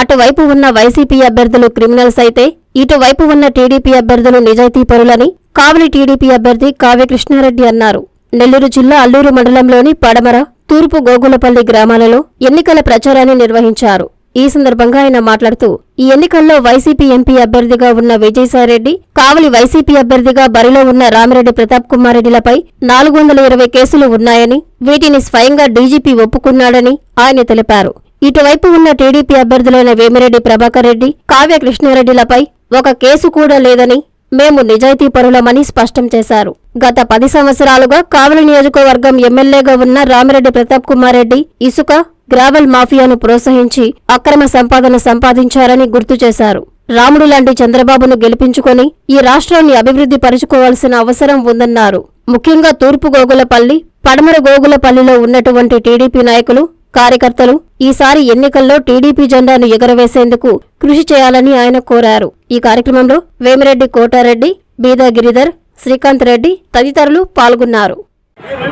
అటువైపు ఉన్న వైసీపీ అభ్యర్థులు క్రిమినల్స్ అయితే ఇటువైపు ఉన్న టీడీపీ అభ్యర్థులు నిజాయితీపరులని కావలి టీడీపీ అభ్యర్థి కావ్య కృష్ణారెడ్డి అన్నారు. నెల్లూరు జిల్లా అల్లూరు మండలంలోని పడమర తూర్పు గోగులపల్లి గ్రామాలలో ఎన్నికల ప్రచారాన్ని నిర్వహించారు. ఈ సందర్భంగా ఆయన మాట్లాడుతూ ఈ ఎన్నికల్లో వైసీపీ ఎంపీ అభ్యర్థిగా ఉన్న విజయసాయిరెడ్డి కావలి వైసీపీ అభ్యర్థిగా బరిలో ఉన్న రామిరెడ్డి ప్రతాప్ కుమార్ రెడ్డిలపై నాలుగు వందల ఇరవై కేసులు ఉన్నాయని వీటిని స్వయంగా డీజీపీ ఒప్పుకున్నాడని ఆయన తెలిపారు. ఇటువైపు ఉన్న టీడీపీ అభ్యర్థులైన వేమిరెడ్డి ప్రభాకర్ రెడ్డి కావ్య కృష్ణారెడ్డిలపై ఒక కేసు కూడా లేదని మేము నిజాయితీ పరులమని స్పష్టం చేశారు. గత పది సంవత్సరాలుగా కావలి నియోజకవర్గం ఎమ్మెల్యేగా ఉన్న రామిరెడ్డి ప్రతాప్ కుమార్ రెడ్డి ఇసుక గ్రావెల్ మాఫియాను ప్రోత్సహించి అక్రమ సంపాదన సంపాదించారని గుర్తు చేశారు. రాముడు లాంటి చంద్రబాబును గెలిపించుకొని ఈ రాష్ట్రాన్ని అభివృద్ధి పరుచుకోవాల్సిన అవసరం ఉందన్నారు. ముఖ్యంగా తూర్పు గోగులపల్లి పడమర గోగులపల్లిలో ఉన్నటువంటి టీడీపీ నాయకులు కార్యకర్తలు ఈసారి ఎన్నికల్లో టీడీపీ జెండాను ఎగరవేసేందుకు కృషి చేయాలని ఆయన కోరారు. ఈ కార్యక్రమంలో వేమిరెడ్డి కోటారెడ్డి బీదా గిరిధర్ శ్రీకాంత్ రెడ్డి తదితరులు పాల్గొన్నారు.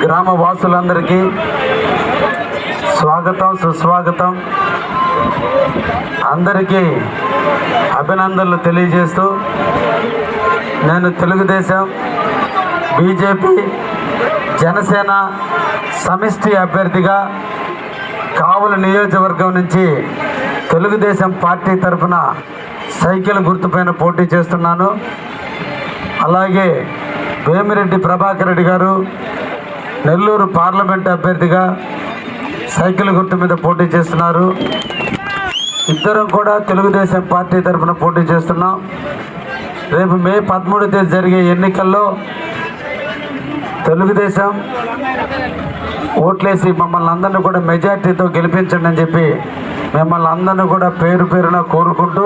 గ్రామ వాసులందరికీ స్వాగతం సుస్వాగతం. అందరికీ అభినందనలు తెలియజేస్తూ నేను తెలుగుదేశం బీజేపీ జనసేన సమిష్టి అభ్యర్థిగా కావుల నియోజకవర్గం నుంచి తెలుగుదేశం పార్టీ తరఫున సైకిల్ గుర్తుపైన పోటీ చేస్తున్నాను. అలాగే వేమిరెడ్డి ప్రభాకర్ రెడ్డి గారు నెల్లూరు పార్లమెంట్ అభ్యర్థిగా సైకిల్ గుర్తు మీద పోటీ చేస్తున్నారు. ఇద్దరం కూడా తెలుగుదేశం పార్టీ తరఫున పోటీ చేస్తున్నాం. రేపు మే పదమూడు తేదీ జరిగే ఎన్నికల్లో తెలుగుదేశం ఓట్లేసి మమ్మల్ని అందరినీ కూడా మెజార్టీతో గెలిపించండి అని చెప్పి మిమ్మల్ని అందరినీ కూడా పేరు పేరున కోరుకుంటూ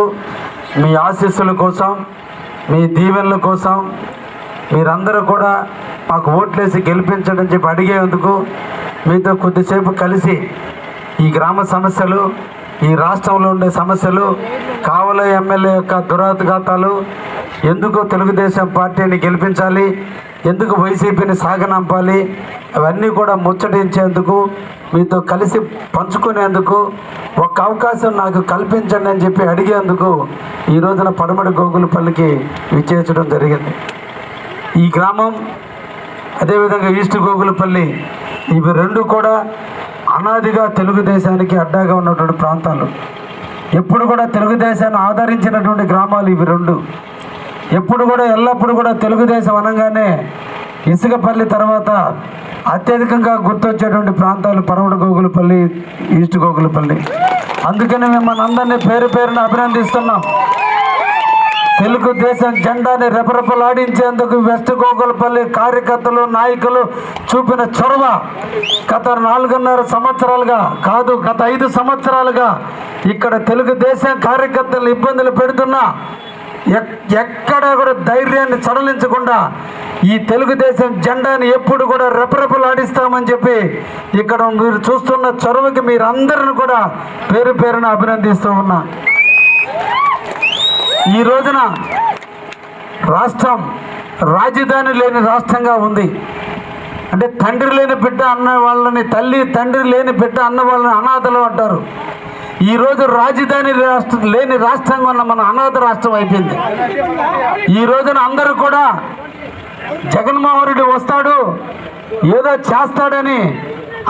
మీ ఆశీస్సుల కోసం మీ దీవెనల కోసం మీరందరూ కూడా మాకు ఓట్లేసి గెలిపించండి అని చెప్పి అడిగేందుకు మీతో కొద్దిసేపు కలిసి ఈ గ్రామ సమస్యలు ఈ రాష్ట్రంలో ఉండే సమస్యలు కావల ఎమ్మెల్యే యొక్క దురాఘాతాలు ఎందుకు తెలుగుదేశం పార్టీని గెలిపించాలి ఎందుకు వైసీపీని సాగనంపాలి? అవన్నీ కూడా ముచ్చటించేందుకు మీతో కలిసి పంచుకునేందుకు ఒక అవకాశం నాకు కల్పించండి అని చెప్పి అడిగేందుకు ఈ రోజున పడమటి గోగులపల్లికి విచ్చేసడం జరిగింది. ఈ గ్రామం అదేవిధంగా ఈస్ట్ గోగులపల్లి ఇవి రెండు కూడా అనాదిగా తెలుగుదేశానికి అడ్డాగా ఉన్నటువంటి ప్రాంతాలు. ఎప్పుడు కూడా తెలుగుదేశాన్ని ఆదరించినటువంటి గ్రామాలు ఇవి రెండు. ఎప్పుడు కూడా ఎల్లప్పుడూ కూడా తెలుగుదేశం అనగానే ఇసుకపల్లి తర్వాత అత్యధికంగా గుర్తొచ్చేటువంటి ప్రాంతాలు పరవడ గోగులపల్లి ఈస్ట్ గోగులపల్లి. అందుకని మిమ్మల్ని అందరినీ పేరు పేరున అభినందిస్తున్నాం. తెలుగుదేశం జెండాని రెపరెపలాడించేందుకు వెస్ట్ గోగులపల్లి కార్యకర్తలు నాయకులు చూపిన చొరవ గత నాలుగున్నర సంవత్సరాలుగా కాదు గత ఐదు సంవత్సరాలుగా ఇక్కడ తెలుగుదేశం కార్యకర్తలు ఇబ్బందులు పెడుతున్నా. ఎక్కడ కూడా ధైర్యాన్ని సడలించకుండా ఈ తెలుగుదేశం జెండాని ఎప్పుడు కూడా రెపరెపలాడిస్తామని చెప్పి ఇక్కడ మీరు చూస్తున్న చొరవకి మీరందరిని కూడా పేరు పేరున అభినందిస్తూ ఉన్నా. ఈ రోజున రాష్ట్రం రాజధాని లేని రాష్ట్రంగా ఉంది. అంటే తండ్రి లేని బిడ్డ అన్న వాళ్ళని తల్లి తండ్రి లేని బిడ్డ అన్న వాళ్ళని అనాథలు అంటారు. ఈరోజు రాజధాని రాష్ట్రం లేని రాష్ట్రంగా ఉన్న మన అనాథ రాష్ట్రం అయిపోయింది. ఈ రోజున అందరూ కూడా జగన్మోహన్ రెడ్డి వస్తాడు ఏదో చేస్తాడని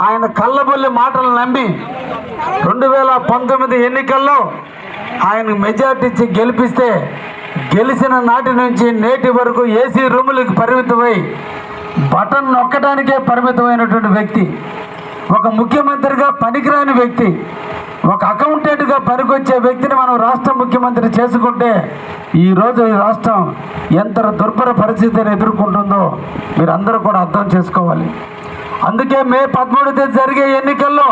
ఆయన కళ్ళబొల్లి మాటలు నమ్మి రెండు వేల పంతొమ్మిది ఎన్నికల్లో ఆయన మెజార్టీ ఇచ్చి గెలిపిస్తే గెలిచిన నాటి నుంచి నేటి వరకు ఏసీ రూములకు పరిమితమై బటన్ నొక్కడానికే పరిమితమైనటువంటి వ్యక్తి. ఒక ముఖ్యమంత్రిగా పనికిరాని వ్యక్తి ఒక అకౌంటెంట్గా పనికొచ్చే వ్యక్తిని మనం రాష్ట్ర ముఖ్యమంత్రి చేసుకుంటే ఈరోజు ఈ రాష్ట్రం ఎంత దుర్భర పరిస్థితిని ఎదుర్కొంటుందో మీరందరూ కూడా అర్థం చేసుకోవాలి. అందుకే మే పదమూడు తేదీ జరిగే ఎన్నికల్లో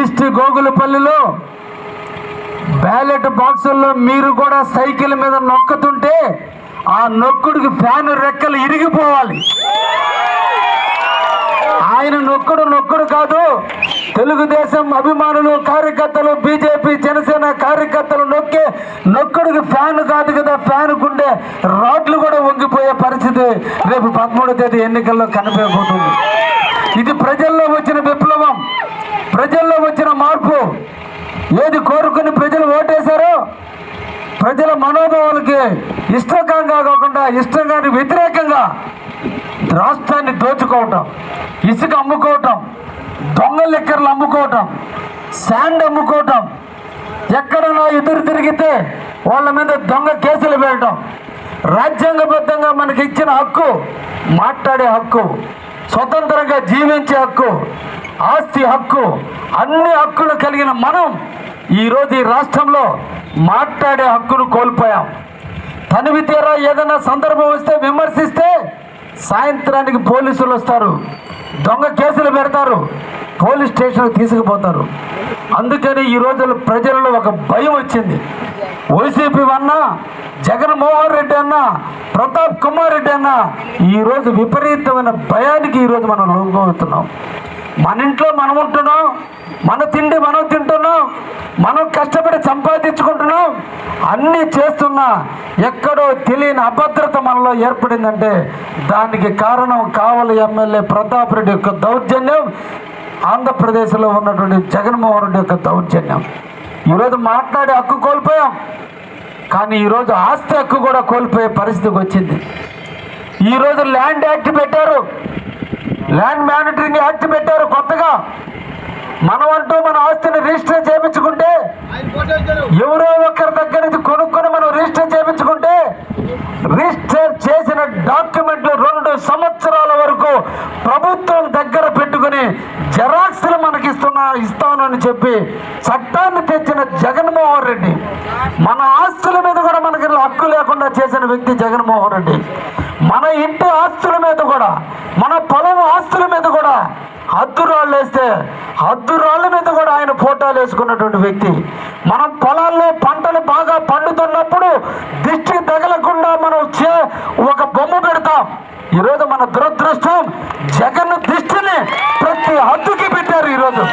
ఈస్ట్ గోగులపల్లిలో బ్యాలెట్ బాక్సుల్లో మీరు కూడా సైకిల్ మీద నొక్కుతుంటే ఆ నొక్కుడికి ఫ్యాన్ రెక్కలు ఇరిగిపోవాలి. ఆయన నొక్కుడు నొక్కుడు కాదు. తెలుగుదేశం అభిమానులు కార్యకర్తలు బీజేపీ జనసేన కార్యకర్తలు నొక్కే నొక్కుడికి ఫ్యాన్ కాదు కదా ఫ్యాన్ గుండె రాడ్లు కూడా వంగిపోయే పరిస్థితి రేపు పదమూడో తేదీ ఎన్నికల్లో కనిపించబోతుంది. ఇది ప్రజల్లో వచ్చిన విప్లవం ప్రజల్లో వచ్చిన మార్పు. ఏది కోరుకుని ప్రజలు ఓటేశారో ప్రజల మనోభావాలకి ఇష్టంగా కాకుండా ఇష్టంగా వ్యతిరేకంగా రాష్ట్రాన్ని దోచుకోవటం ఇసుక అమ్ముకోవటం దొంగ లెక్కర్లు అమ్ముకోవటం శాండ్ అమ్ముకోవటం ఎక్కడైనా ఎదురు తిరిగితే వాళ్ళ మీద దొంగ కేసులు వేయటం. రాజ్యాంగబద్ధంగా మనకి ఇచ్చిన హక్కు మాట్లాడే హక్కు స్వతంత్రంగా జీవించే హక్కు ఆస్తి హక్కు అన్ని హక్కులు కలిగిన మనం ఈరోజు ఈ రాష్ట్రంలో మాట్లాడే హక్కును కోల్పోయాం. తనివి తీరా ఏదైనా సందర్భం వస్తే విమర్శిస్తే సాయంత్రానికి పోలీసులు వస్తారు. దొంగ కేసులు పెడతారు. పోలీస్ స్టేషన్కి తీసుకుపోతారు. అందుకని ఈ రోజుల్లో ప్రజలలో ఒక భయం వచ్చింది. వైసీపీ అన్నా జగన్మోహన్ రెడ్డి అన్నా ప్రతాప్ కుమార్ రెడ్డి అన్నా ఈరోజు విపరీతమైన భయానికి ఈరోజు మనం లొంగవుతున్నాం మన ఇంట్లో మనం ఉంటున్నాం. మన తిండి మనం తింటున్నాం మనం కష్టపడి సంపాదించుకుంటున్నాం అన్నీ చేస్తున్నా ఎక్కడో తెలియని అభద్రత మనలో ఏర్పడిందంటే దానికి కారణం కావలి ఎమ్మెల్యే ప్రతాప్ రెడ్డి యొక్క దౌర్జన్యం ఆంధ్రప్రదేశ్లో ఉన్నటువంటి జగన్మోహన్ రెడ్డి యొక్క దౌర్జన్యం. ఈరోజు మాట్లాడే హక్కు కోల్పోయాం కానీ ఈరోజు ఆస్తి హక్కు కూడా కోల్పోయే పరిస్థితికి వచ్చింది. ఈరోజు ల్యాండ్ యాక్ట్ పెట్టారు ల్యాండ్ మానిటరింగ్ యాక్ట్ పెట్టారు కొత్తగా. మనమంటూ అంటూ మన ఆస్తిని రిజిస్టర్ చేయించుకుంటే ఎవరో ఒకరి దగ్గర నుంచి కొనుక్కొని మనం రిజిస్టర్ చేయించుకుంటే రిజిస్టర్ చేసిన డాక్యుమెంట్లు రెండు సంవత్సరాలు వరకు ప్రభుత్వం దగ్గర పెట్టుకుని జెరాక్స్లు మనకి ఇస్తున్నా ఇస్తానని చెప్పి చట్టాన్ని తెచ్చిన జగన్మోహన్ రెడ్డి. మన ఆస్తుల మీద కూడా మనకి హక్కు లేకుండా చేసిన వ్యక్తి జగన్మోహన్ రెడ్డి. మన ఇంటి ఆస్తుల మీద కూడా మన పొలం ఆస్తుల మీద కూడా హద్దు రాళ్ళు వేస్తే హద్దు రాళ్ళ మీద కూడా ఆయన ఫోటోలు వేసుకున్నటువంటి వ్యక్తి. మనం పొలాల్లో పంటలు బాగా పండుతున్నప్పుడు దిష్టి తగలకుండా మనం చే ఒక బొమ్మ ఈరోజు మన దురదృష్టం జగన్ దృష్టిని ప్రతి హద్దుకి పెట్టారు ఈరోజు.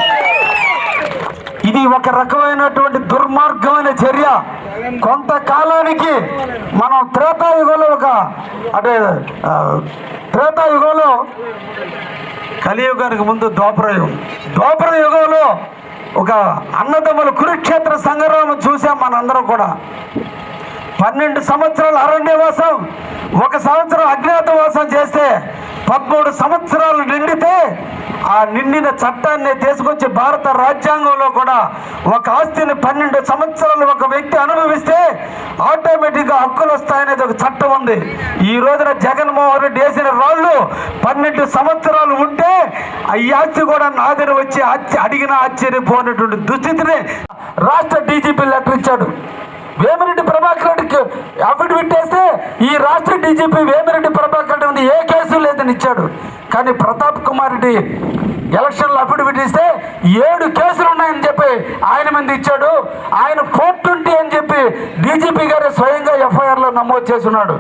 ఇది ఒక రకమైనటువంటి దుర్మార్గమైన చర్య. కొంతకాలానికి మనం త్రేతాయుగంలో ఒక అంటే త్రేతాయుగంలో కలియుగానికి ముందు ద్వాపరయుగం. ద్వాపర యుగంలో ఒక అన్నదమ్ముల కురుక్షేత్ర సంగ్రామం చూసాం మనందరం కూడా. పన్నెండు సంవత్సరాలు అరణ్యవాసం ఒక సంవత్సరం అజ్ఞాతవాసం చేస్తే పదమూడు సంవత్సరాలు నిండితే ఆ నిండిన చట్టాన్ని తీసుకొచ్చి భారత రాజ్యాంగంలో కూడా ఒక ఆస్తిని పన్నెండు సంవత్సరాలు ఒక వ్యక్తి అనుభవిస్తే ఆటోమేటిక్గా హక్కులు వస్తాయనేది ఒక చట్టం ఉంది. ఈ రోజున జగన్మోహన్ రెడ్డి వేసిన రాళ్ళు పన్నెండు సంవత్సరాలు ఉంటే ఈ ఆస్తి కూడా నాదిని వచ్చి అడిగిన ఆశ్చర్యపోయినటువంటి దుస్థితిని రాష్ట్ర డీజీపీ లెటర్ ఇచ్చాడు. వేమిరెడ్డి ప్రభాకర్ రెడ్డికి అఫిడవిట్ వేస్తే ఈ రాష్ట్ర డీజీపీ వేమిరెడ్డి ప్రభాకర్ రెడ్డి ఉంది ఏ కేసు లేదని ఇచ్చాడు. కానీ ప్రతాప్ కుమార్ రెడ్డి ఎలక్షన్లు అఫిడవిట్ ఇస్తే ఏడు కేసులు ఉన్నాయని చెప్పి ఆయన మీద ఇచ్చాడు. ఆయన ఫోర్ ట్వంటీ అని చెప్పి డీజీపీ గారు స్వయంగా ఎఫ్ఐఆర్లో నమోదు చేస్తున్నాడు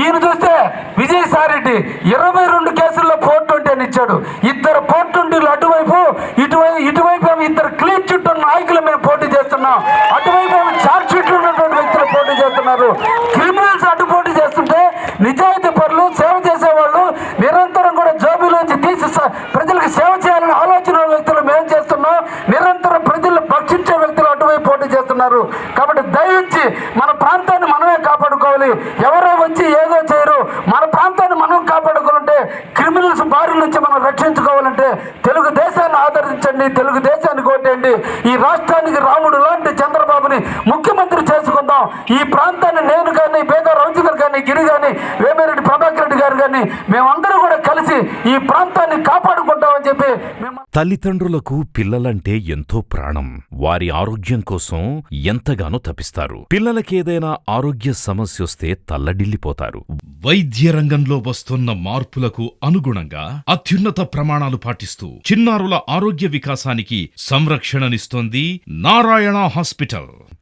ఈయన చూస్తే విజయసాయి రెడ్డి ఇరవై రెండు కేసుల్లో ఫోర్ ట్వంటీ అని ఇచ్చాడు. ఇద్దరు ఫోర్ ట్వంటీలు అటువైపు ఇటువైపు ఇటువైపు ఏమో ఇద్దరు క్లీన్ చుట్టూ నాయకులు మేము పోటీ చేస్తున్నాం అటువైపు ఏమో చార్జ్ షీట్లు ఉన్నటువంటి వ్యక్తులు పోటీ చేస్తున్నారు క్రిమినల్స్ అటు పోటీ చేస్తుంటే నిజాయితీ పరులు సేవ చేసేవాళ్ళు నిరంతరం కూడా జోబీలోంచి తీసి స- ప్రజలకు సేవ చేయాలని ఆలోచన ఉన్న వ్యక్తులు మేము చేస్తున్నాం నిరంతరం ప్రజలు భక్షించే వ్యక్తులు అటువైపు పోటీ చేస్తున్నారు. కాబట్టి దయించి మన ప్రాంతాన్ని మనమే కాపాడుకోవాలి. ఎవరో వచ్చి ఏదో చేయరు. మన ప్రాంతాన్ని మనం కాపాడుకోవాలంటే క్రిమినల్స్ బారి నుంచి మనం రక్షించుకోవాలంటే తెలుగు దేశాన్ని ఆదరించండి తెలుగు దేశాన్ని కొట్టండి ఈ రాష్ట్రానికి రాముడు లాంటి చంద్రబాబుని ముఖ్యమంత్రి చేసుకుందాం. ఈ ప్రాంతాన్ని నేను కానీ పేద రవిచంద్ర కానీ గిరి కానీ వేమిరెడ్డి ప్రభాకర్ రెడ్డి గారు కానీ మేమందరూ కూడా కలిసి ఈ ప్రాంతాన్ని కాపాడుకుంటామని చెప్పి తల్లిదండ్రులకు పిల్లలంటే ఎంతో ప్రాణం. వారి ఆరోగ్యం కోసం ఎంతగానో తపిస్తారు. పిల్లలకేదైనా ఆరోగ్య సమస్యొస్తే తల్లడిల్లిపోతారు. వైద్య రంగంలో వస్తున్న మార్పులకు అనుగుణంగా అత్యున్నత ప్రమాణాలు పాటిస్తూ చిన్నారుల ఆరోగ్య వికాసానికి సంరక్షణనిస్తోంది నారాయణ హాస్పిటల్.